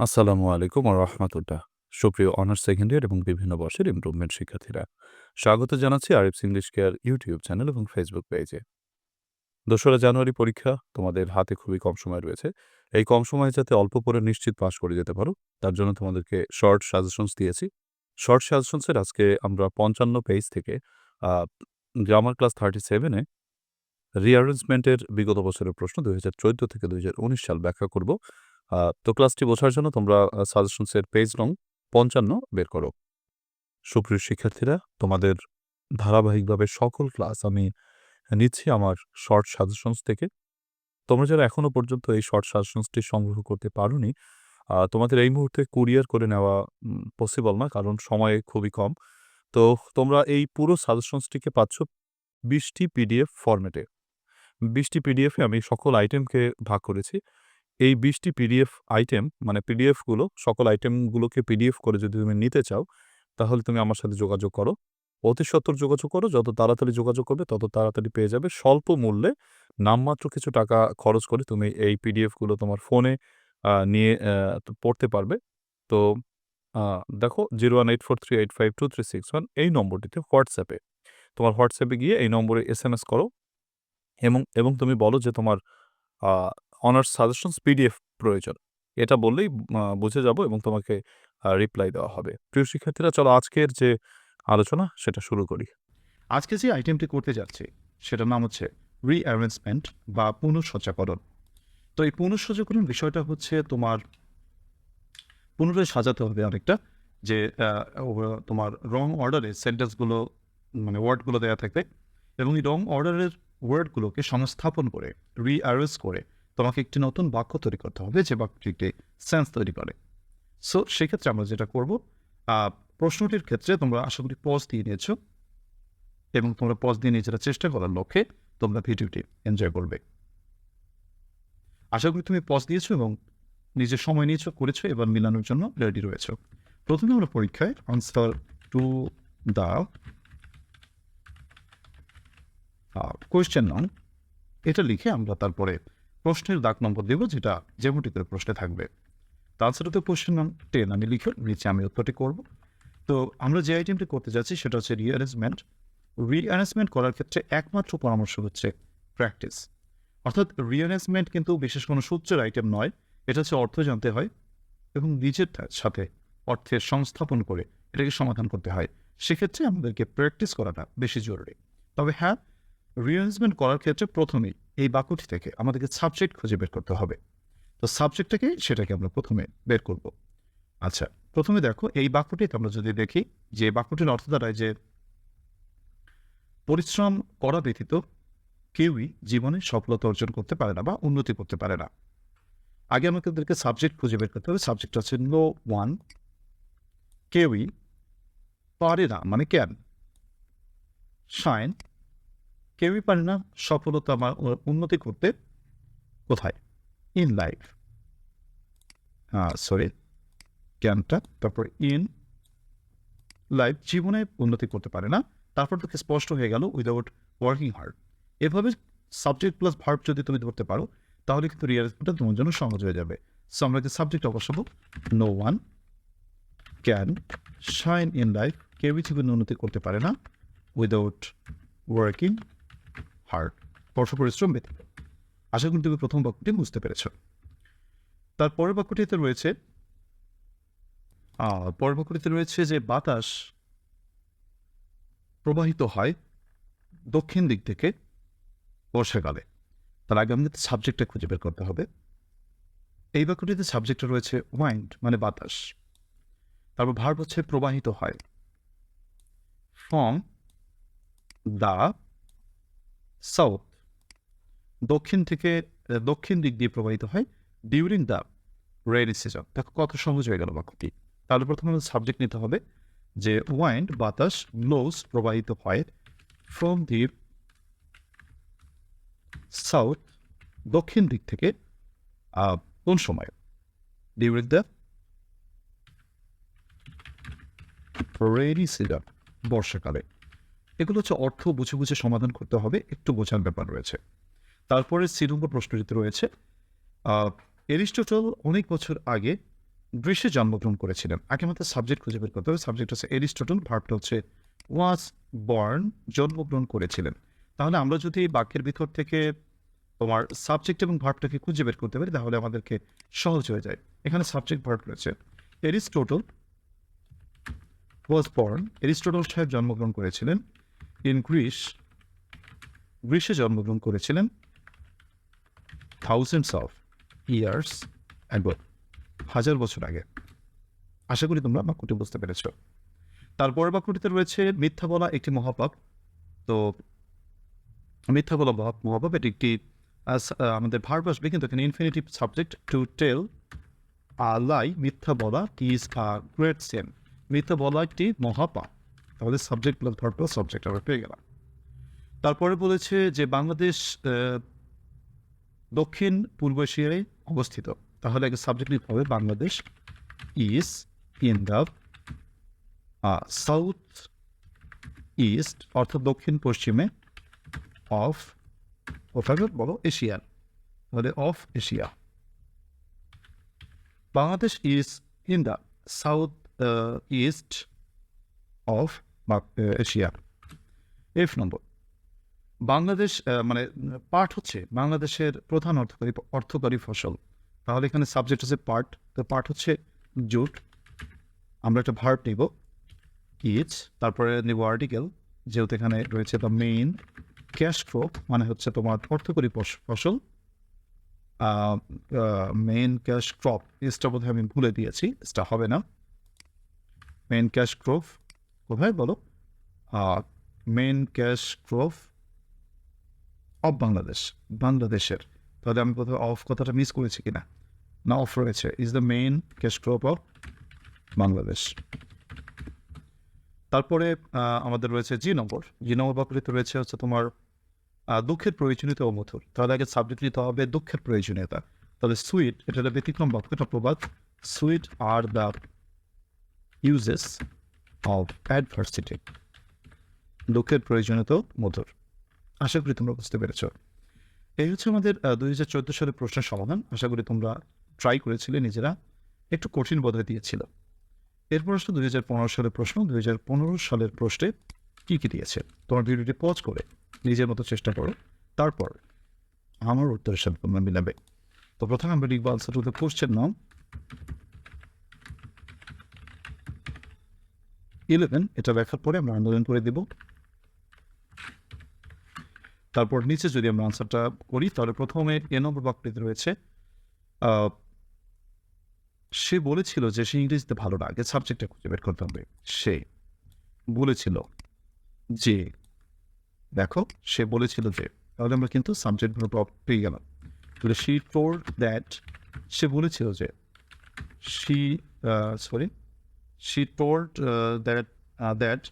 আসসালামু আলাইকুম রাহমাতুল্লাহ। সুপ্রিয় অনার্স সেকেন্ড ইয়ার এবং বিভিন্ন বর্ষের ইমপ্রুভমেন্ট শিক্ষার্থীরা। স্বাগত জানাচ্ছি Arif's English care YouTube channel এবং ফেসবুক পেজে। দোসরা জানুয়ারি পরীক্ষা তোমাদের হাতে খুবই কম সময় রয়েছে। এই কম সময়ে যাতে অল্প পরে নিশ্চিত পাশ করে যেতে পারো, তার জন্য তোমাদেরকে শর্ট সাজেশনস দিয়েছি। শর্ট সাজেশনসের আজকে আমরা ৫৫ পেজ থেকে গ্রামার ক্লাস থার্টি সেভেনে রিঅ্যারেঞ্জমেন্টের বিগত বছরের প্রশ্ন ২০১৪ থেকে ২০১৯ সাল ব্যাখ্যা করব। তো ক্লাসটি বোঝার জন্য তোমরা সাজেশনসের পেজ নং ৫৫ বের করো। সুপ্রিয় শিক্ষার্থীরা, তোমাদের ধারাবাহিকভাবে সকল ক্লাস আমি নিচ্ছি আমার শর্ট সাজেশনস থেকে। তোমরা যারা এখনও পর্যন্ত এই শর্ট সাজেশনসটি সংগ্রহ করতে পারোনি, তোমাদের এই মুহূর্তে কুরিয়ার করে নেওয়া পসিবল না কারণ সময় খুবই কম। তো তোমরা এই পুরো সাজেশনসটিকে পাচ্ছ বিশটি পিডিএফ ফরম্যাটে। বিশটি পিডিএফে আমি সকল আইটেমকে ভাগ করেছি। এই বিশটি পিডিএফ আইটেম মানে পিডিএফগুলো সকল আইটেমগুলোকে পিডিএফ করে যদি তুমি নিতে চাও, তাহলে তুমি আমার সাথে যোগাযোগ করো। অতি সত্বর যোগাযোগ করো। যত তাড়াতাড়ি যোগাযোগ করবে তত তাড়াতাড়ি পেয়ে যাবে। স্বল্প মূল্যে নামমাত্র কিছু টাকা খরচ করে তুমি এই পিডিএফগুলো তোমার ফোনে নিয়ে পড়তে পারবে। তো দেখো 01843852361 এই নম্বরটিতে হোয়াটসঅ্যাপে তোমার হোয়াটসঅ্যাপে গিয়ে এই নম্বরে এস এম এস করো এবং এবং তুমি বলো যে তোমার অনার্স সাজেশনস পিডিএফ প্রয়োজন। এটা বললেই বুঝে যাব এবং তোমাকে রিপ্লাই দেওয়া হবে। প্রিয় শিক্ষার্থীরা, চলো আজকের যে আলোচনা, সেটা শুরু করি। আজকে যে আইটেমটি করতে যাচ্ছি, সেটার নাম হচ্ছে রিঅ্যারেঞ্জমেন্ট বা পুনঃসজ্জাকরণ তো এই পুনঃসজ্জাকরণ বিষয়টা হচ্ছে তোমার, পুনরায় সাজাতে হবে অনেকটা, যে তোমার রং অর্ডারে সেন্টেন্সগুলো মানে ওয়ার্ডগুলো দেওয়া থাকবে এবং এই রং অর্ডারের ওয়ার্ডগুলোকে সংস্থাপন করে রিঅ্যারেঞ্জ করে তোমাকে একটি নতুন বাক্য তৈরি করতে হবে যে বাক্যটি একটি সেন্স তৈরি করে। সো সেক্ষেত্রে আমরা যেটা করব প্রশ্নটির ক্ষেত্রে তোমরা আশা করি পজ দিয়ে নিয়েছো এবং তোমরা পজ দিয়ে নিজেরা চেষ্টা করার লক্ষ্যে তোমরা ভিডিওটি এনজয় করবে। আশা করি তুমি পজ দিয়েছ এবং নিজের সময় নিয়েছো, করেছ, এবার মিলানোর জন্য রেডি রয়েছো। প্রথমে আমরা পরীক্ষায় আনসার টু দ্য কোয়েশ্চেন নন এটা লিখে আমরা তারপরে প্রশ্নের দাগ নম্বর দেবো, যেটা যেমনটি করে প্রশ্নে থাকবে। তাছাড়া তো কোয়েশ্চেন নং টেন আমি লিখে নিচে আমি উত্তরটি করব। তো আমরা যে আইটেমটি করতে যাচ্ছি, সেটা হচ্ছে রিঅ্যারেঞ্জমেন্ট রিঅ্যারেঞ্জমেন্ট করার ক্ষেত্রে একমাত্র পরামর্শ হচ্ছে প্র্যাকটিস অর্থাৎ রিঅ্যারেঞ্জমেন্ট কিন্তু বিশেষ কোনো সূত্রের আইটেম নয়, এটা হচ্ছে অর্থ জানতে হয় এবং নিজের সাথে অর্থের সংস্থাপন করে এটাকে সমাধান করতে হয়। সেক্ষেত্রে আমাদেরকে প্র্যাকটিস করাটা বেশি জরুরি। তবে হ্যাঁ রিঅ্যারেঞ্জমেন্ট করার ক্ষেত্রে প্রথমেই এই বাক্যটি থেকে আমাদেরকে সাবজেক্ট খুঁজে বের করতে হবে। তো সাবজেক্টটাকে সেটাকে আমরা প্রথমে বের করব। আচ্ছা প্রথমে দেখো এই বাক্যটিতে আমরা যদি দেখি যে বাক্যটির অর্থ দাঁড়ায় যে পরিশ্রম করা ব্যতীত কেউই জীবনে সফলতা অর্জন করতে পারে না বা উন্নতি করতে পারে না। আগে আমাদেরকে সাবজেক্ট খুঁজে বের করতে হবে। সাবজেক্ট হচ্ছে নো ওয়ান কেউই পারে না মানে ক্যান শাইন কেউই পারে না সফলতা বা উন্নতি করতে। কোথায়? ইন লাইফ সরি ক্যানটা তারপর ইন লাইফ জীবনে উন্নতি করতে পারে না। তারপর তোকে স্পষ্ট হয়ে গেল উইদাউট ওয়ার্কিং হার্ড এভাবে সাবজেক্ট প্লাস ভার্ব যদি তুমি ধরতে পারো, তাহলে কিন্তু রিয়ারেঞ্জমেন্টটা তোমার জন্য সহজ হয়ে যাবে। সো আমরা যে subject বসাব no one can shine in life কেউই জীবনে উন্নতি করতে পারে না উইদাউট ওয়ার্কিং হার্ড কঠোর পরিশ্রম ব্যতীত আশা করি তুমি প্রথম বাক্যটি বুঝতে পেরেছ। তার পরের বাক্যটিতে রয়েছে পরের বাক্যটিতে রয়েছে যে বাতাস প্রবাহিত হয় দক্ষিণ দিক থেকে বর্ষাকালে। তার আগে আমাদের সাবজেক্টটা খুঁজে বের করতে হবে। এই বাক্যটিতে সাবজেক্টে রয়েছে ওয়াইন্ড মানে বাতাস। তারপর ভার্ব হচ্ছে প্রবাহিত হয়। ফ্রম দা সাউথ দক্ষিণ থেকে দক্ষিণ দিক দিয়ে প্রবাহিত হয় ডিউরিং দ্য রেইনি সিজন দেখো কত সহজ হয়ে গেল বাক্যটি। তাহলে প্রথমে আমাদের সাবজেক্ট নিতে হবে যে ওয়াইন্ড বাতাস ব্লোজ প্রবাহিত হয় ফ্রম দি সাউথ দক্ষিণ দিক থেকে কোন সময়? ডিউরিং দ্য রেইনি সিজন বর্ষাকালে। এগুলো হচ্ছে অর্থ বুঝে বুঝে সমাধান করতে হবে, একটু বোঝার ব্যাপার রয়েছে। তারপরে সি নম্বর প্রশ্নটিতে রয়েছে এরিস্টটল অনেক বছর আগে গ্রীষ্মে জন্মগ্রহণ করেছিলেন। আগে আমাদের সাবজেক্ট খুঁজে বের করতে হবে। সাবজেক্ট হচ্ছে এরিস্টটল ভার্বটা হচ্ছে ওয়াজ বর্ন জন্মগ্রহণ করেছিলেন। তাহলে আমরা যদি বাক্যের ভিতর থেকে তোমার সাবজেক্ট এবং ভার্বটাকে খুঁজে বের করতে পারি, তাহলে আমাদেরকে সহজ হয়ে যায়। এখানে সাবজেক্ট ভার্ব রয়েছে। এরিস্টোটল ওয়াজ বর্ন এরিস্টোটল সাহেব জন্মগ্রহণ করেছিলেন। ইন গ্রিস গ্রীষ্মে জন্মগ্রহণ করেছিলেন থাউজেন্ডস অফ ইয়ার্স অ্যাগো হাজার বছর আগে। আশা করি তোমরা বাক্যটি বুঝতে পেরেছ। তারপরের বাক্যটিতে রয়েছে মিথ্যা বলা একটি মহাপাপ। তো মিথ্যা বলা মহা- মহাপাপ এটি একটি আমাদের ভার্ব আসবে, কিন্তু এখানে infinitive subject to tell a lie মিথ্যা বলা ইজ আ গ্রেট সেন মিথ্যা বলা একটি মহাপাপ। তাহলে subject plus verb plus subject আমরা পেয়ে গেলাম। তারপরে বলেছে যে বাংলাদেশ দক্ষিণ পূর্ব এশিয়ায় অবস্থিত। তাহলে আগে সাবজেক্ট লিখতে হবে। Bangladesh is in the south east অর্থাৎ দক্ষিণ পশ্চিমে অফ ওখানে বলো এশিয়ার তাহলে of Asia. Bangladesh is in the south east of Asia. F নম্বর। বাংলাদেশ মানে পাট হচ্ছে বাংলাদেশের প্রধান অর্থকারী অর্থকারী ফসল। তাহলে এখানে সাবজেক্ট হচ্ছে পাট তো পাট হচ্ছে জুট। আমরা একটা ভার্ব নিব। ইজ তারপরে নিব আর্টিকেল। যেহেতু এখানে রয়েছে দ্য মেইন ক্যাশ ক্রপ মানে হচ্ছে তোমার অর্থকরী ফস- ফসল। মেইন ক্যাশ ক্রপ ইসটা বোধহয় আমি ভুলে দিয়েছি। ইসটা হবে না। মেইন ক্যাশ ক্রপ কোথায় বলো main cash crop of Bangladesh বাংলাদেশের তাহলে আমি কোথাও অফ কথাটা মিস করেছি কিনা? না অফ রয়েছে। Is the main cash crop of Bangladesh তারপরে আমাদের রয়েছে জি নম্বর জি নম্বর বাক্যটিতে রয়েছে হচ্ছে তোমার দুঃখের প্রয়োজনীয়তা ও মধুর। তাহলে আগে সাবজেক্ট নিতে হবে দুঃখের প্রয়োজনীয়তা। তাহলে সুইট এটা ব্যতিক্রম বাক্য, এটা প্রবাদ। Sweet are the uses of adversity দুঃখের প্রয়োজনীয়তা ও মধুর। আশা করি তোমরা বুঝতে পেরেছ। এই হচ্ছে আমাদের দুই হাজার চোদ্দ সালের প্রশ্নের সমাধান। আশা করি তোমরা ট্রাই করেছিলে, নিজেরা একটু কঠিন বোধহয় দিয়েছিল। এরপর আসলে দুই হাজার পনেরো সালের প্রশ্ন। দুই হাজার পনেরো সালের প্রশ্নে কী কী দিয়েছে? তোমার ভিডিওটি পজ করে নিজের মতো চেষ্টা করো। তারপর আমার উত্তরের সাথে তোমরা মিলাবে। তো প্রথমে আমরা লিখব আনসার টু দ্য কোশ্চেন নাম ইলেভেন, এটা দেখার পরে আমরা আন্দোলন করে দেব। তারপর নিচে যদি আমরা আনসারটা করি, তাহলে প্রথমে এ নম্বর বাক্যটিতে রয়েছে সে বলেছিল যে সে ইংরেজিতে ভালো না, আগে সাবজেক্টটা খুঁজে বের করতে হবে। সে বলেছিল যে, দেখো, সে বলেছিল যে, তাহলে আমরা কিন্তু সাবজেক্ট পেয়ে গেলাম। তাহলে শি টোর দ্যাট সে বলেছিল যে she sorry she told that that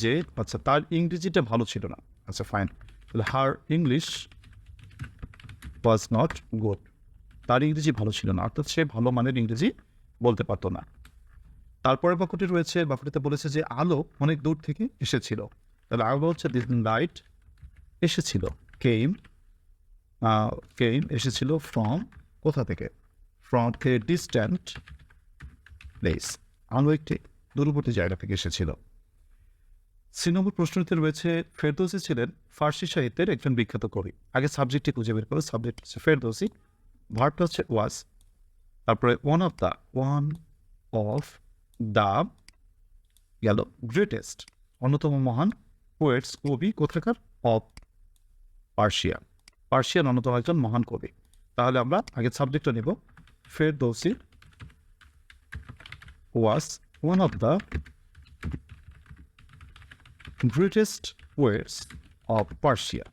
যে আচ্ছা তার ইংরেজিটা ভালো ছিল না। আচ্ছা ফাইন তাহলে her English was not good তার ইংরেজি ভালো ছিল না, অর্থাৎ সে ভালো মানের ইংরেজি বলতে পারতো না। তারপরে বাক্যটি রয়েছে, বাক্যটিতে বলেছে যে, আলো অনেক দূর থেকে এসেছিল। তাহলে আলো হচ্ছে লাইট এসেছিল কেম কেম এসেছিল ফ্রম কোথা থেকে? ফ্রম এ ডিস্ট্যান্ট প্লেস আলো একটি দূরবর্তী জায়গা থেকে এসেছিল। সি নম্বর প্রশ্নটিতে রয়েছে, ফেরদৌসি ছিলেন ফার্সি সাহিত্যের একজন বিখ্যাত কবি। আগে সাবজেক্টটি খুঁজে বের করো সাবজেক্ট হচ্ছে ফেরদৌসি ভার্বটা হচ্ছে ওয়াজ তারপরে one of the one of the গেল গ্রেটেস্ট অন্যতম মহান পোয়েটস কবি কোথাকার? অফ পার্সিয়া পার্সিয়ান অন্যতম একজন মহান কবি। তাহলে আমরা আগে সাবজেক্টটা নেব Ferdowsi was one of the greatest poets of Persia.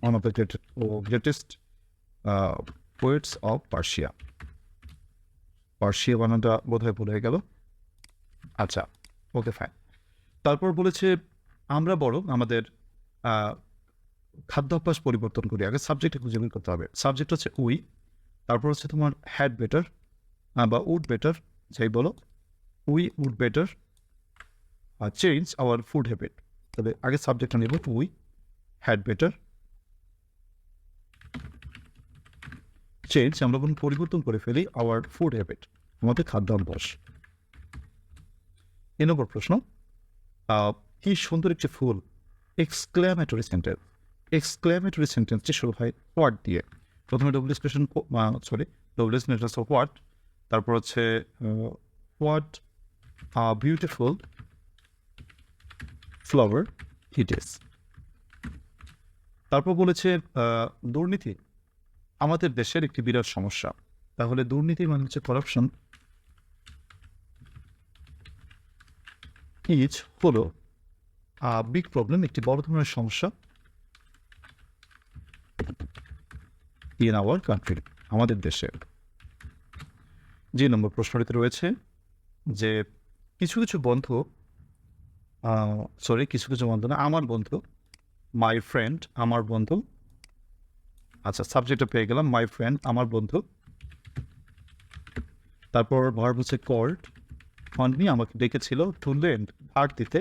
One of the great, greatest uh, poets of Persia. Persia বানানটা বোধহয় ভুল হয়ে গেল আচ্ছা ওকে ফাইন তারপর বলেছে আমরা বড় আমাদের খাদ্যাভ্যাস পরিবর্তন করি আগে সাবজেক্টে খুঁজে বের করতে হবে সাবজেক্ট হচ্ছে উই তারপর হচ্ছে তোমার হ্যাড বেটার বা উড বেটার যাই বলো we would better change our food habit তবে আগে সাবজেক্টটা নেব উই হ্যাড বেটার চেঞ্জ আমরা কোনো পরিবর্তন করে ফেলি আওয়ার ফুড হ্যাবিট আমাদের খাদ্যাভ্যাস। এ নম্বর প্রশ্ন কি সুন্দর একটি ফুল এক্সক্লামেটরি সেন্টেন্স এক্সক্লামেটরি সেন্টেন্সটি শুরু হয় হোয়াট দিয়ে। প্রথমে double expression sorry double expression of what তারপর হচ্ছে what beautiful flower it is তারপর বলেছে দুর্নীতি আমাদের দেশের একটি বিরাট সমস্যা। তাহলে দুর্নীতি মানে হচ্ছে করাপশন ইজ হলো বিগ প্রবলেম একটি বড় ধরনের সমস্যা ইন আওয়ার কান্ট্রি আমাদের দেশে। যে নম্বর প্রশ্নটিতে রয়েছে যে কিছু কিছু বন্ধু সরি কিছু কিছু বন্ধু না, আমার বন্ধু মাই ফ্রেন্ড আমার বন্ধু আচ্ছা সাবজেক্টটা পেয়ে গেলাম মাই ফ্রেন্ড আমার বন্ধু, তারপর ভার্ব হচ্ছে কল্ড ফন্ডমি আমাকে ডেকেছিল টু লেন্ড ধার দিতে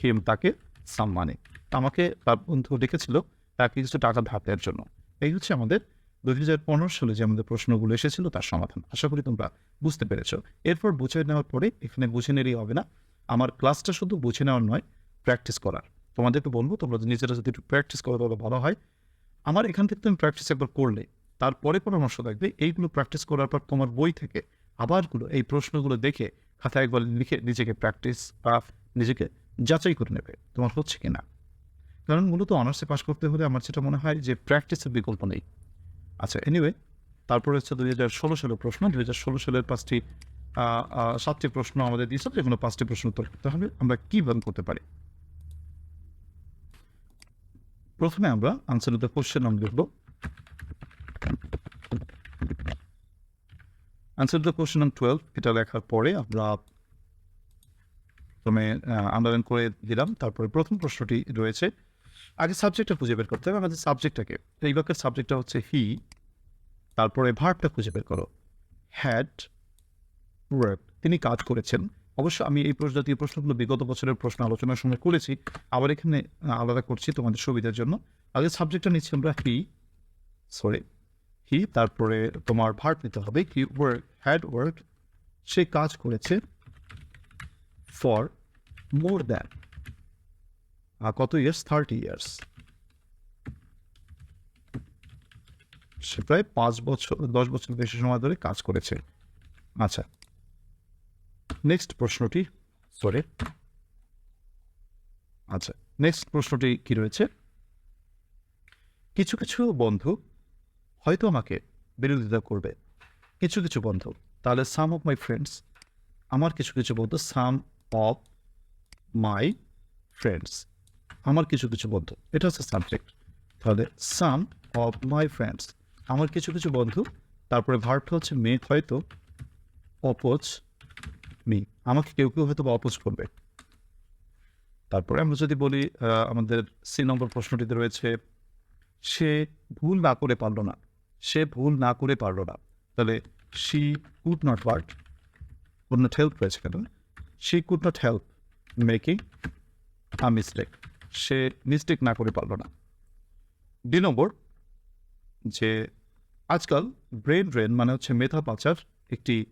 হিম তাকে সাম মানি আমাকে তার বন্ধু ডেকেছিল তাকে কিছু টাকা ধার দেওয়ার জন্য। এই হচ্ছে আমাদের দুই হাজার পনেরো সালে যে আমাদের প্রশ্নগুলো এসেছিল, তার সমাধান। আশা করি তোমরা বুঝতে পেরেছ। এরপর বুঝে নেওয়ার পরে এখানে বুঝে নিলেই হবে না। আমার ক্লাসটা শুধু বুঝে নেওয়ার নয় প্র্যাকটিস করার। তোমাদেরকে বলব, তোমরা নিজেরা যদি একটু প্র্যাকটিস করো, তাহলে ভালো হয়। আমার এখান থেকে তুমি প্র্যাকটিস একবার করলে, তারপরে পরামর্শ থাকবে এইগুলো প্র্যাকটিস করার পর তোমার বই থেকে আবারগুলো এই প্রশ্নগুলো দেখে খাতায় একবার লিখে নিজেকে প্র্যাকটিস বা নিজেকে যাচাই করে নেবে, তোমার হচ্ছে কি না কারণ মূলত অনার্সে পাশ করতে হলে আমার যেটা মনে হয় যে প্র্যাকটিসের বিকল্প নেই। আচ্ছা এনিওয়ে তারপরে হচ্ছে দুই হাজার ষোলো সালের প্রশ্ন, দুই হাজার ষোলো সালের পাঁচটি সাতটি প্রশ্ন আমাদের দিয়েছে যেগুলো পাঁচটি প্রশ্ন উত্তর করতে হবে, আমরা কী কীভাবে করতে পারি? প্রথমে আমরা আনসার দ্য কোশ্চেন নাম লিখব। আনসার দ্য কোশ্চেন নাম টুয়েলভ এটা লেখার পরে আমরা প্রথমে আন্ডারলাইন করে দিলাম, তারপরে প্রথম প্রশ্নটি রয়েছে আগে সাবজেক্টটা খুঁজে বের করতে হবে, আমাদের সাবজেক্টটাকে এই বাক্যের সাবজেক্টটা হচ্ছে হি তারপরে ভার্বটা খুঁজে বের করো। হ্যাড ওয়ার্ক তিনি কাজ করেছেন। অবশ্য আমি এই প্রশ্ন, জাতীয় প্রশ্নগুলো বিগত বছরের প্রশ্ন আলোচনার সময় করেছি, আবার এখানে আলাদা করছি তোমাদের সুবিধার জন্য। আগে সাবজেক্টটা নিচ্ছি আমরা হি সরি হি তারপরে তোমার ভার্ব নিতে হবে। হি ওয়ার্ক হ্যাড ওয়ার্ক সে কাজ করেছে ফর মোর দ্যান কত ইয়ার্স থার্টি ইয়ার্স সে প্রায় পাঁচ বছর, দশ বছর বেশি সময় ধরে কাজ করেছে। আচ্ছা। নেক্সট প্রশ্নটি সরি আচ্ছা নেক্সট প্রশ্নটি কি রয়েছে? কিছু কিছু বন্ধু হয়তো আমাকে বিরোধিতা করবে। কিছু কিছু বন্ধু, তাহলে সাম অফ মাই ফ্রেন্ডস আমার কিছু কিছু বন্ধু সাম অফ মাই ফ্রেন্ডস আমার কিছু কিছু বন্ধু, এটা হচ্ছে সাবজেক্ট তাহলে সাম অফ মাই ফ্রেন্ডস আমার কিছু কিছু বন্ধু, তারপরে ভার্বটা হচ্ছে মে হয়তো অপোজ মি আমাকে কেউ কেউ হয়তো বা অপোজ করবে। তারপরে আমরা যদি বলি আমাদের সি নম্বর প্রশ্নটিতে রয়েছে, সে ভুল না করে পারল না, সে ভুল না করে পারল না, তাহলে she could not work could not help রয়েছে কেন? She could not help making a mistake say mistake না করে পারল না। দুই নম্বর, যে আজকাল ব্রেন ড্রেন মানে হচ্ছে মেধা পাচার একটি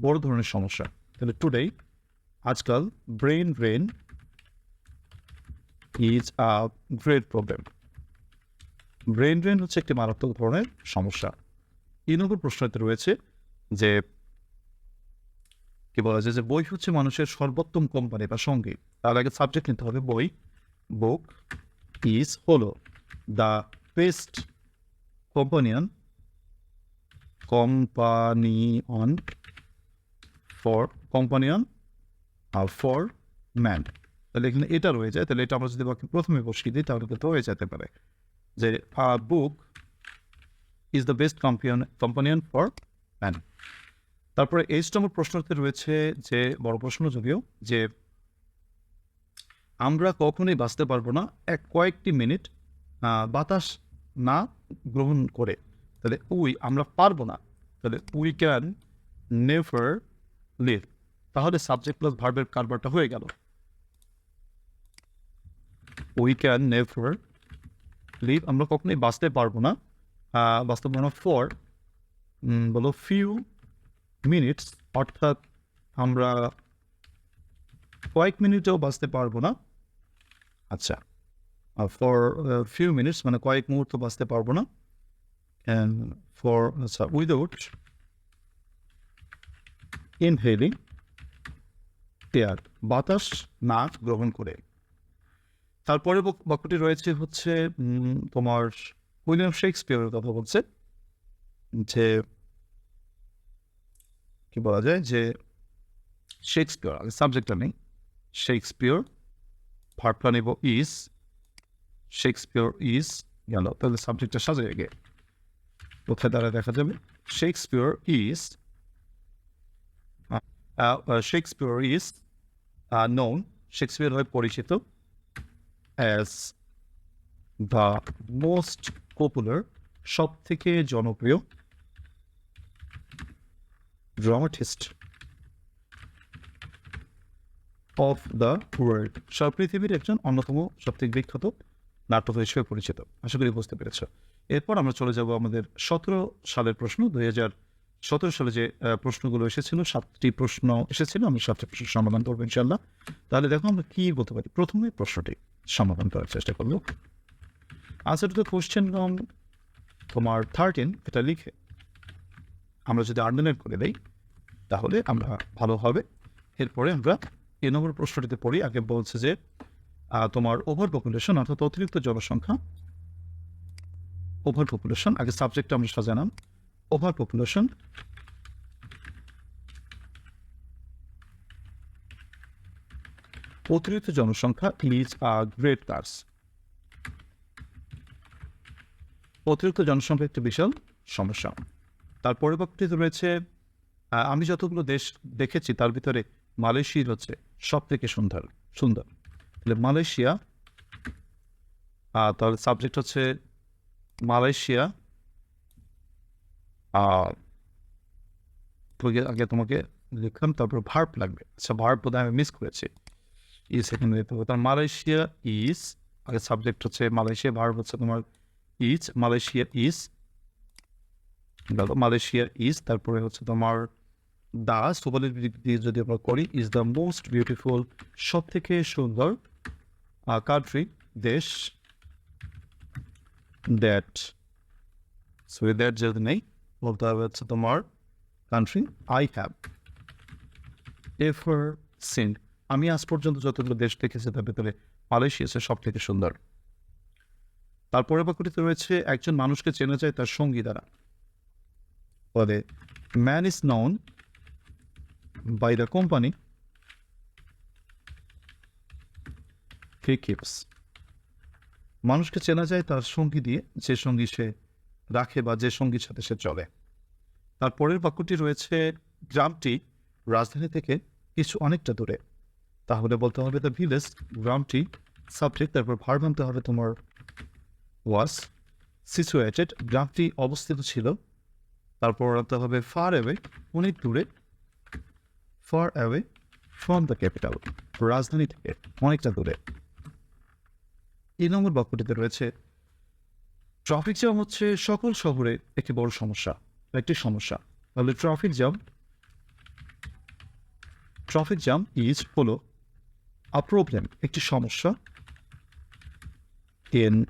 বড় ধরনের সমস্যা। তাহলে টুডে আজকাল brain drain is a great problem brain drain হচ্ছে একটি মারাত্মক ধরনের সমস্যা। এই নম্বর প্রশ্নতে রয়েছে যে, কি বলা যায় যে বই হচ্ছে মানুষের সর্বোত্তম কোম্পানি বা সঙ্গী। তার আগে সাবজেক্ট নিতে হবে বই। বুক ইজ হলো the best companion companion for companion for man তাহলে এখানে এটা রয়ে যায়। তাহলে এটা আমরা যদি বাকি প্রথমে বসিয়ে দিই, তাহলে কিন্তু হয়ে যেতে পারে যে book is the best companion companion for man তারপরে এইচ নম্বর প্রশ্নতে রয়েছে যে, বড় প্রশ্ন যদিও, যে আমরা কখনোই বাঁচতে পারব না। এক কয়েকটি মিনিট বাতাস না গ্রহণ করে, তাহলে উই আমরা পারব না। তাহলে উই ক্যান নেভার লিভ। তাহলে সাবজেক্ট প্লাস ভার্বের কারবারটা হয়ে গেল। We can never live. আমরা কখনোই বাঁচতে পারব না। বাঁচতে পারব না ফর বলো ফিউ মিনিটস, অর্থাৎ আমরা কয়েক মিনিটেও বাঁচতে পারব না। আচ্ছা। ফর ফিউ মিনিটস মানে কয়েক মুহূর্ত বাঁচতে পারব না। অ্যান্ড ফর আচ্ছা উইদাউট ইনহেলিং এয়ার বাতাস না গ্রহণ করে। তারপরে বক- বাক্যটি রয়েছে হচ্ছে তোমার উইলিয়াম শেক্সপিয়ারের কথা বলছে। যে, কি বলা যায়? যে, শেক্সপিয়ার সাবজেক্টটা নেই। শেক্সপিয়ার ভার্বটা নেব ইজ শেক্সপিয়ার ইজ গেল তাহলে সাবজেক্টটা সাজায় গে কোথায় দ্বারা দেখা যাবে? Shakespeare is Shakespeare is known Shakespeare হয়ে পরিচিত অ্যাজ দ্য মোস্ট পপুলার সব থেকে জনপ্রিয় ড্রামাটিস্ট অফ দ্য ওয়ার্ল্ড সব পৃথিবীর একজন অন্যতম সবথেকে বিখ্যাত নাটক হিসেবে পরিচিত। আশা করি বুঝতে পেরেছ। এরপর আমরা চলে যাব আমাদের সতেরো সালের প্রশ্ন। দুই হাজার সতেরো সালে যে প্রশ্নগুলো এসেছিল, সাতটি প্রশ্ন এসেছিল আমি সাতটি প্রশ্নের সমাধান করব ইনশাল্লাহ তাহলে দেখো আমরা কী বলতে পারি। প্রথমে প্রশ্নটি সমাধান করার চেষ্টা করব। আনসার টু দ্য কোশ্চেন নং তোমার থার্টিন এটা লিখে আমরা যদি আন্ডারলাইন করে দেই, তাহলে আমরা ভালো হবে। এরপরে আমরা এ নম্বর প্রশ্নটিতে পড়ি, আগে বলছে যে তোমার ওভার পপুলেশন অর্থাৎ অতিরিক্ত জনসংখ্যা ওভার পপুলেশন আগে সাবজেক্টটা আমরা সাজালাম ওভার পপুলেশন অতিরিক্ত জনসংখ্যা ইজ আ গ্রেট কার্স অতিরিক্ত জনসংখ্যা একটি বিশাল সমস্যা। তার পরিবর্তিত রয়েছে আমি যতগুলো দেশ দেখেছি, তার ভিতরে মালয়েশিয়া হচ্ছে সব থেকে সুন্দর সুন্দর। তাহলে মালয়েশিয়া আহ, তাহলে সাবজেক্ট হচ্ছে মালয়েশিয়া। আর আগে তোমাকে লিখলাম তারপর ভার্ব লাগবে। আচ্ছা ভার্ব বোধহয় আমি মিস করেছি। ই সেকেন্ড দিতে হবে তার মালয়েশিয়া ইজ আগে সাবজেক্ট হচ্ছে মালয়েশিয়া ভার্ব হচ্ছে তোমার ইজ মালয়েশিয়া ইজ গেল মালয়েশিয়া ইজ তারপরে হচ্ছে তোমার দা সুবলের দিয়ে যদি আমরা করি ইজ দ্য মোস্ট বিউটিফুল সব থেকে সুন্দর কান্ট্রি দেশ দ্যাট সো দ্যাট যদি নেই, বলতে হবে হচ্ছে তোমার country I have ever seen আমি আজ পর্যন্ত যতগুলো দেশ দেখেছি, তার ভিতরে মালয়েশিয়া সব থেকে সুন্দর। তারপরে বাক্যটিতে রয়েছে, একজন মানুষকে চেনা যায় তার সঙ্গী দ্বারা। বলে man is known by the company he keeps মানুষকে চেনা যায় তার সঙ্গী দিয়ে, যে সঙ্গী সে রাখে বা যে সঙ্গীর সাথে সে চলে। তারপরের বাক্যটি রয়েছে, গ্রামটি রাজধানী থেকে কিছু অনেকটা দূরে। তাহলে বলতে হবে দ্য ভিলেজ গ্রামটি সাবজেক্ট তারপর ভার আনতে হবে তোমার ওয়াস সিচুয়েটেড গ্রামটি অবস্থিত ছিল। তারপর আনতে হবে ফার অ্যাওয়ে অনেক দূরে। Far away from the capital রাজধানী থেকে অনেকটা দূরে। এই নম্বর বাক্যটিতে রয়েছে ট্রাফিক জ্যাম হচ্ছে সকল শহরে একটি বড় সমস্যা, একটি সমস্যা। তাহলে traffic jam traffic jam is হলো আ প্রবলেম একটি সমস্যা ইন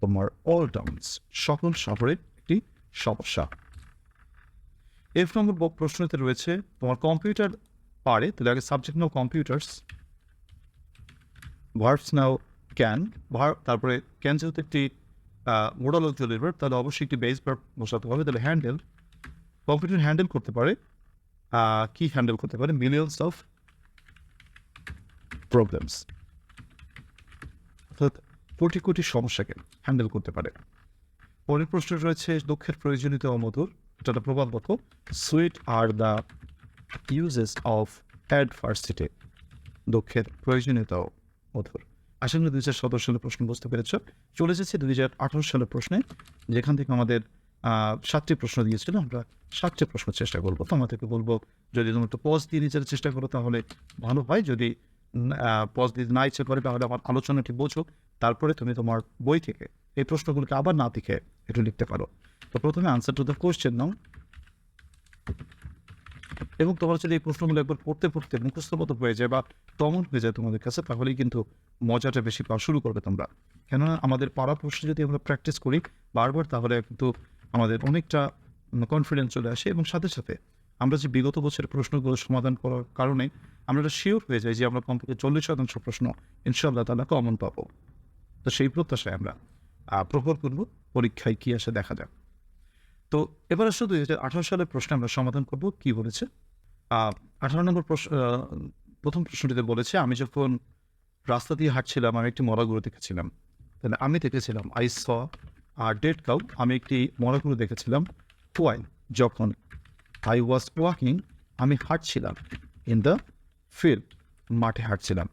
তোমার অল টাউনস সকল শহরের একটি সমস্যা। এফ নম্বর প্রশ্নতে রয়েছে, তোমার কম্পিউটার পারে, তাহলে আগে সাবজেক্ট নাও কম্পিউটার্স ভার্বস নাও ক্যান ভার তারপরে ক্যান যেহেতু একটি মোডাল অক্সিলারি ভার্ব তাহলে অবশ্যই একটি বেস ভার্ব বসাতে হবে, তাহলে হ্যান্ডেল কম্পিউটার হ্যান্ডেল করতে পারে কি হ্যান্ডেল করতে পারে? মিলিয়নস অফ প্রবলেমস অর্থাৎ কোটি কোটি সমস্যাকে হ্যান্ডেল করতে পারে। পরের প্রশ্ন রয়েছে, দুঃখের প্রয়োজনীয়তা ও মধুর এটা একটা প্রবাদ sweet are the uses of adversity দুঃখের প্রয়োজনীয়তা ও মধুর আশা করি দুই হাজার সতেরো সালের প্রশ্ন বুঝতে পেরেছ। চলে এসেছি দুই হাজার আঠারো সালের প্রশ্নে। যেখান থেকে আমাদের সাতটি প্রশ্ন দিয়েছিল, আমরা সাতটি প্রশ্ন চেষ্টা করব। তোমাদেরকে বলব, যদি তুমি একটু পজ দিয়ে নিজের চেষ্টা করো, তাহলে ভালো হয়। যদি পজ দিতে না ইচ্ছে করে, তাহলে আমার আলোচনাটি বোঝো। তারপরে তুমি তোমার বই থেকে এই প্রশ্নগুলোকে আবার না দেখে একটু লিখতে পারো। তো প্রথমে আনসার টু দ্য কোয়েশ্চেন নাও। এবং তোমার যদি এই প্রশ্নগুলো একবার পড়তে পড়তে মুখস্থ মতো হয়ে যায় বা তমন হয়ে যায় তোমাদের কাছে তাহলেই কিন্তু মজাটা বেশি পাওয়া শুরু করবে তোমরা। কেননা আমাদের পাড়া প্রশ্ন যদি আমরা প্র্যাকটিস করি বারবার তাহলে কিন্তু আমাদের অনেকটা কনফিডেন্স চলে আসে। এবং সাথে সাথে আমরা যে বিগত বছরের প্রশ্নগুলো সমাধান করার কারণে আমরা একটা শিওর হয়ে যাই যে আমরা কমপক্ষে চল্লিশ শতাংশ প্রশ্ন ইনশাআল্লাহ তালা কমন পাবো। তো সেই প্রত্যাশায় আমরা আহ, প্রহর করব পরীক্ষায় কি আসে দেখা যাক। তো এবার আসলে দুই হাজার আঠারো সালের প্রশ্নে আমরা সমাধান করব, কি বলেছে? আঠারো নম্বর প্রশ্ন প্রথম প্রশ্নটিতে বলেছে, আমি যখন রাস্তা দিয়ে হাঁটছিলাম, আমি একটি মরাগুলো দেখেছিলাম। তাহলে আমি দেখেছিলাম I saw a dead cow আমি একটি মরাগুলো দেখেছিলাম ওয়াই যখন আই ওয়াজ ওয়াকিং আমি হাঁটছিলাম ইন দ্য ফিল্ড মাঠে হাঁটছিলাম।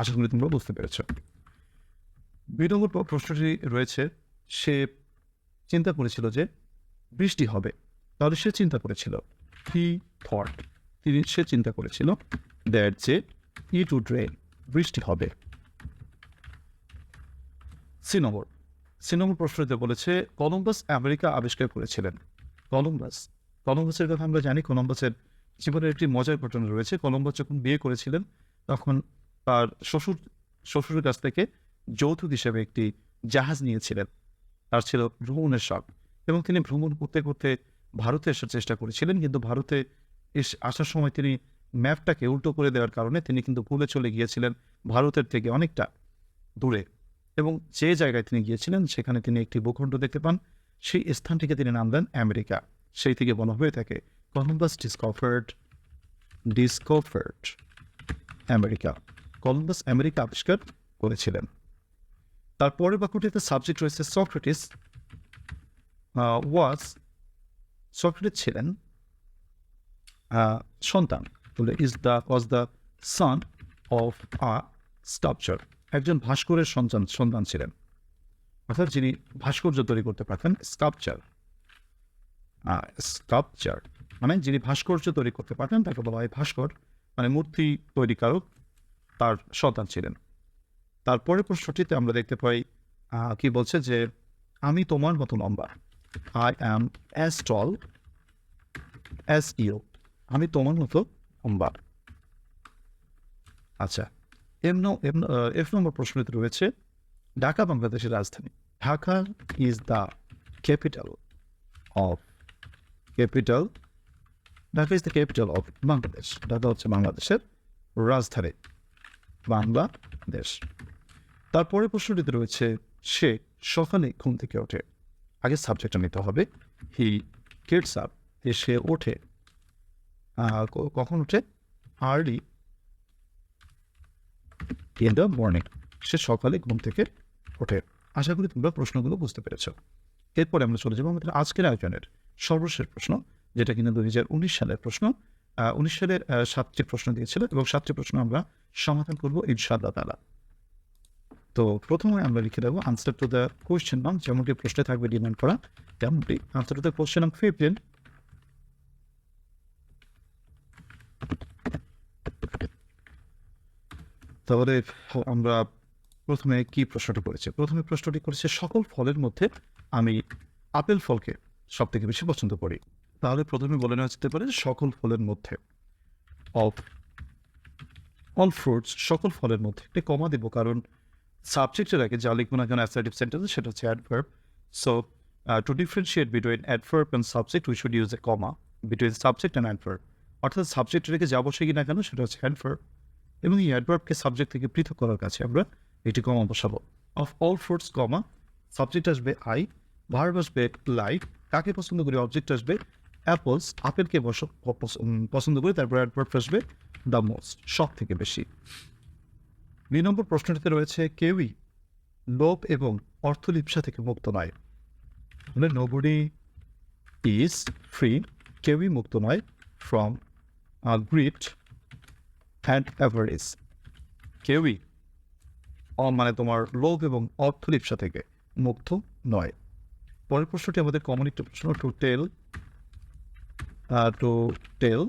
আশা করি তোমরা বুঝতে পেরেছ। দুই নম্বর প্রশ্নটি রয়েছে, সে চিন্তা করেছিল যে বৃষ্টি হবে। তাহলে সে চিন্তা করেছিল, হি থট। তিনি সে চিন্তা করেছিল দ্যাট যে ইট উড রেন বৃষ্টি হবে। সি নম্বর। প্রশ্নটিতে বলেছে, কলম্বাস আমেরিকা আবিষ্কার করেছিলেন। কলম্বাস। কলম্বাসের কথা আমরা জানি, কলম্বাসের জীবনের একটি মজার ঘটনা রয়েছে। কলম্বাস যখন বিয়ে করেছিলেন, তখন তার শ্বশুর, শ্বশুরের কাছ থেকে যৌতুক হিসেবে একটি জাহাজ নিয়েছিলেন। তার ছিল ভ্রমণের শখ। এবং তিনি ভ্রমণ করতে করতে ভারতে আসার চেষ্টা করেছিলেন, কিন্তু ভারতে এস, আসার সময় তিনি ম্যাপটাকে উল্টো করে দেওয়ার কারণে তিনি কিন্তু ভুলে চলে গিয়েছিলেন ভারতের থেকে অনেকটা দূরে। এবং যে জায়গায় তিনি গিয়েছিলেন, সেখানে তিনি একটি ভূখণ্ড দেখতে পান। সেই স্থানটিকে তিনি নাম দেন আমেরিকা। সেই থেকে বলা হয়ে থাকে Columbus discovered discovered, America. Columbus America আবিষ্কার করেছিলেন। তারপরের বাক্যটিতে সাবজেক্ট রয়েছে সক্রেটিস। ওয়াজ সক্রেটিস ছিলেন সন্তান, বলে is the was the son of a sculptor একজন ভাস্করের সন্তান সন্তান ছিলেন। অর্থাৎ যিনি ভাস্কর্য তৈরি করতে পারতেন স্কাপচার স্কাপচার মানে যিনি ভাস্কর্য তৈরি করতে পারতেন, তাকে বলা হয় ভাস্কর মানে মূর্তি তৈরিকারক, তার সন্তান ছিলেন। তারপরে প্রশ্নটিতে আমরা দেখতে পাই কি বলছে যে, আমি তোমার মতো লম্বা। I am as tall as you আমি তোমার মতো লম্বা। আচ্ছা এম ন- এম ন- আহ, এফ নম্বর প্রশ্নটিতে রয়েছে ঢাকা বাংলাদেশের রাজধানী। Dhaka is the capital of capital Dhaka is the capital of Bangladesh. Dhaka হচ্ছে বাংলাদেশের রাজধানী বাংলাদেশ। তারপরে প্রশ্নটিতে রয়েছে সে সকালে ঘুম থেকে ওঠে। আগে সাবজেক্টটা নিতে হবে। হি গেটস আপ সে ওঠে। কখন ওঠে? আর্লি ইন দ্য মর্নিং সে সকালে ঘুম থেকে ওঠে। আশা করি তোমরা প্রশ্নগুলো বুঝতে পেরেছ। এরপরে আমরা চলে যাব আমাদের আজকের আয়োজনের সর্বশেষ প্রশ্ন, যেটা কিনা দুই হাজার উনিশ সালের প্রশ্ন। উনিশ সালের সাতটি প্রশ্ন দিয়েছিল এবং সাতটি প্রশ্ন আমরা সমাধান করব ইনশাআল্লাহ তালা তো প্রথমে আমরা লিখে দেবো আনসার টু দ্য কোয়েশ্চেন নাম যেমনটি প্রশ্নে থাকবে ডিমান্ড করা। তেমনটি আনসার টু দ্য কোয়েশ্চেন নাম ফিফটিন তাহলে আমরা প্রথমে কি প্রশ্নটি করেছি? প্রথমে প্রশ্নটি করেছে, সকল ফলের মধ্যে আমি আপেল ফলকে সব থেকে বেশি পছন্দ করি। তাহলে প্রথমে বলে নেওয়া যেতে পারে সকল ফলের মধ্যে অল ফ্রুটস সকল ফলের মধ্যে একটি কমা দেব, কারণ সাবজেক্টের আগে যা লিখব না কেন অ্যাসাইটিভ সেন্টেন্স সেটা হচ্ছে adverb so to differentiate between adverb and subject we should use a comma between subject and adverb অর্থাৎ সাবজেক্টের আগে যা বসে কিনা কেন, সেটা হচ্ছে অ্যাডভার্ব এবং এই অ্যাডভার্বকে সাবজেক্ট থেকে পৃথক করার কাছে আমরা এটি কমা বসাবো। Of all fruits comma subject আসবে আই ভার্ব আসবে লাইক কাকে পছন্দ করি অবজেক্ট আসবে অ্যাপলস আপেলকে পছন্দ করি, তারপর অ্যাডভার্ব আসবে দ্য মোস্ট সব থেকে বেশি। দুই নম্বর প্রশ্নটিতে রয়েছে, কেউই লোভ এবং অর্থলিপ্সা থেকে মুক্ত নয়। মানে নোবডি ইজ ফ্রি কেউই মুক্ত নয় ফ্রম গ্রিট অ্যান্ড অ্যাভারেজ কেউই মানে তোমার লোভ এবং অর্থলিপ্সা থেকে মুক্ত নয়। পরের প্রশ্নটি আমাদের কমন একটি প্রশ্ন to tell to tell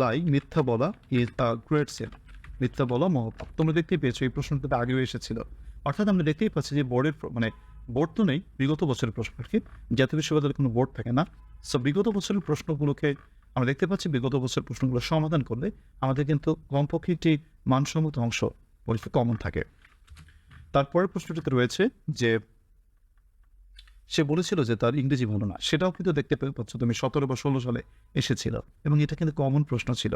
lie মিথ্যা বলা ইজ আ গ্রেট সেল মিথ্যা বলা মহৎ। তোমরা দেখতেই পেয়েছ, এই প্রশ্নটা আগেও এসেছিল। অর্থাৎ আমরা দেখতেই পাচ্ছি যে বোর্ডের মানে বোর্ড তো নেই, বিগত বছরের প্রশ্ন আর কি। জাতীয় বিশ্ববিদ্যালয়ের কোনো বোর্ড থাকে না। সো বিগত বছরের প্রশ্নগুলোকে আমরা দেখতে পাচ্ছি, বিগত বছরের প্রশ্নগুলো সমাধান করলে আমাদের কিন্তু কমপক্ষে একটি মানসম্মত অংশ পরীক্ষা কমন থাকে। তারপরের প্রশ্নটিতে রয়েছে যে, সে বলেছিল যে তার ইংরেজি ভালো না। সেটাও কিন্তু দেখতে পাচ্ছ তুমি, সতেরো বা ষোলো সালে এসেছিল এবং এটা কিন্তু কমন প্রশ্ন ছিল।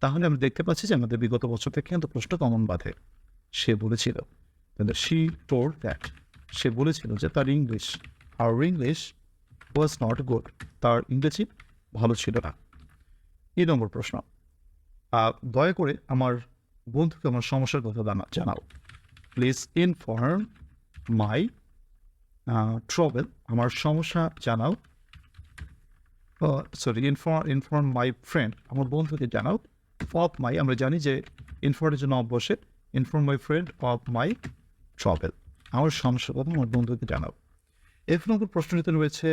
তাহলে আমরা দেখতে পাচ্ছি যে আমাদের বিগত বছর থেকে কিন্তু প্রশ্ন কমন বাঁধে। সে বলেছিল শি টোর দ্যাট সে বলেছিল যে তার ইংলিশ আর ইংলিশ ওয়াজ নট গুড তার ইংরেজি ভালো ছিল না। এই নম্বর প্রশ্ন। দয়া করে আমার বন্ধুকে আমার সমস্যার কথা জানা- জানাও। প্লিজ ইনফর্ম মাই ট্রবেল আমার সমস্যা জানাও। Sorry inform inform my friend আমার বন্ধুকে জানাও। অফ মাই আমরা জানি যে ইনফর্মের জন্য অফ বসে inform my friend of my trouble আমার সমস্যার কথা আমার বন্ধুকে জানাও। এফ নম্বর প্রশ্নটিতে রয়েছে,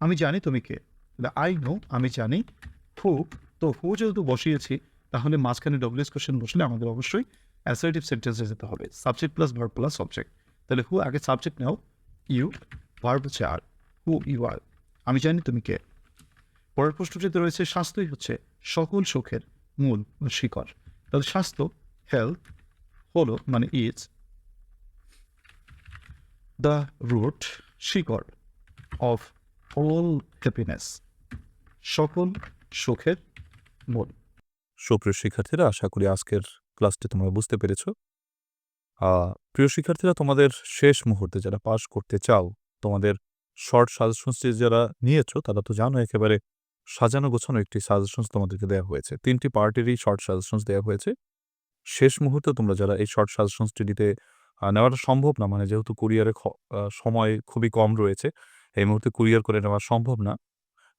আমি জানি তুমি কে আই নো আমি জানি হু তো হু যেহেতু বসিয়েছি, তাহলে মাঝখানে ডব্লিউএস কোশ্চেন বসলে আমাদের অবশ্যই অ্যাসার্টিভ সেন্টেন্সে যেতে হবে। Subject plus verb plus object তাহলে হু আগে সাবজেক্ট নাও। ইউ ভার্ব হচ্ছে আর হু ইউ আর আমি জানি তুমি কে। পরের প্রশ্নটিতে রয়েছে, স্বাস্থ্যই হচ্ছে সকল সুখের মূল শিকড়। তাহলে স্বাস্থ্য হেলথ হলো মানে ইজ দ্য রুট শিকড় অফ অল হ্যাপিনেস সকল সুখের মূল। সুপ্রিয় শিক্ষার্থীরা, আশা করি আজকের ক্লাসটি তোমরা বুঝতে পেরেছ। প্রিয় শিক্ষার্থীরা, তোমাদের শেষ মুহূর্তে যারা পাশ করতে চাও, তোমাদের শর্ট সাজেশনসটি যারা নিয়েছো, তারা তো জানো একেবারে সাজানো গোছানো একটি সাজেশনস তোমাদেরকে দেওয়া হয়েছে। তিনটি পার্টেরই শর্ট সাজেশনস দেওয়া হয়েছে। শেষ মুহূর্তে তোমরা যারা এই শর্ট সাজেশনসটি দিতে নেওয়াটা সম্ভব না মানে যেহেতু কুরিয়ারে সময় খুবই কম রয়েছে, এই মুহূর্তে কুরিয়ার করে নেওয়া সম্ভব না।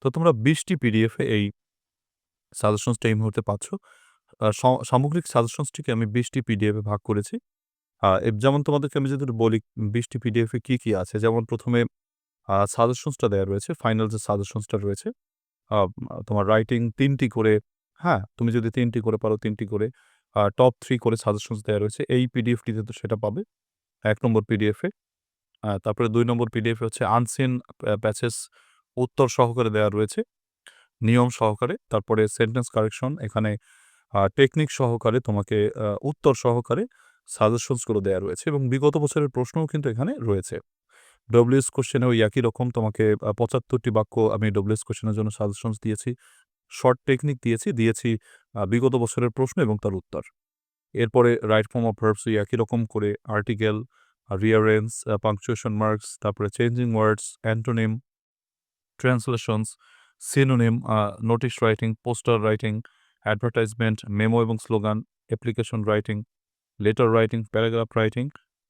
তো তোমরা বিশটি পিডিএফে এই সাজেশনসটা এই মুহূর্তে পাচ্ছ। সামগ্রিক সাজেশনসটিকে আমি বিশটি পিডিএফে ভাগ করেছি। যেমন তোমাদেরকে আমি যদি বলি, বিশটি পিডিএফে কি কি আছে, যেমন প্রথমে সাজেশনসটা দেওয়া রয়েছে ফাইনাল যে সাজেশনসটা রয়েছে তোমার রাইটিং তিনটি করে হ্যাঁ? তুমি যদি তিনটি করে পারো, তিনটি করে। টপ থ্রি করে সাজেশনস দেওয়া রয়েছে। এই পিডিএফটিতে তো সেটা পাবে। এক নম্বর পিডিএফে তারপরে দুই নম্বর পিডিএফে হচ্ছে আনসিন প্যাচেস উত্তর সহকারে দেওয়া রয়েছে। নিয়ম সহকারে। তারপরে সেন্টেন্স কারেকশন এখানে টেকনিক সহকারে তোমাকে উত্তর সহকারে সাজেশনসগুলো দেওয়া রয়েছে। এবং বিগত বছরের প্রশ্নও কিন্তু এখানে রয়েছে। ডব্লিউএস কোশ্চেনে ওই একই রকম। তোমাকে পঁচাত্তরটি বাক্য আমি ডব্লিউএস কোশ্চেনের জন্য সাজেশনস দিয়েছি। শর্ট টেকনিক দিয়েছি দিয়েছি বিগত বছরের প্রশ্ন এবং তার উত্তর। এরপরে রাইট ফর্ম অফ ভার্বস ওই একই রকম করে আর্টিকেল রিয়ারেন্স পাংচুয়েশন মার্কস তারপরে changing words antonym translations synonym notice writing poster writing advertisement memo এবং slogan application writing letter writing paragraph writing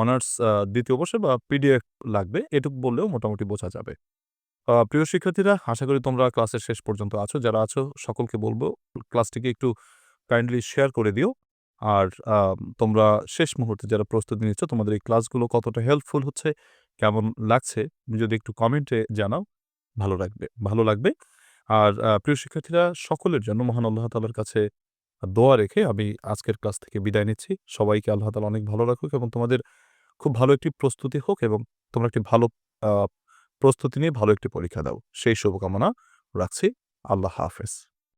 honours দ্বিতীয় বর্ষে বা পিডিএফ লাগবে, এটুকু বললেও মোটামুটি বোঝা যাবে। প্রিয় শিক্ষার্থীরা, আশা করি তোমরা ক্লাসের শেষ পর্যন্ত আছো। যারা আছো, সকলকে বলব, ক্লাসটিকে একটু কাইন্ডলি শেয়ার করে দিও। আর তোমরা শেষ মুহূর্তে যারা প্রস্তুতি নিচ্ছ, তোমাদের এই ক্লাসগুলো কতটা হেল্পফুল হচ্ছে, কেমন লাগছে, যদি একটু কমেন্টে জানাও, ভালো লাগবে ভালো লাগবে। আর প্রিয় শিক্ষার্থীরা, সকলের জন্য মহান আল্লাহ তালার কাছে দোয়া রেখে আমি আজকের ক্লাস থেকে বিদায় নিচ্ছি। সবাইকে আল্লাহ তালা অনেক ভালো রাখুক এবং তোমাদের খুব ভালো একটি প্রস্তুতি হোক এবং তোমরা একটি ভালো প্রস্তুতি নিয়ে ভালো একটি পরীক্ষা দাও। সেই শুভকামনা রাখছি। আল্লাহ হাফেজ।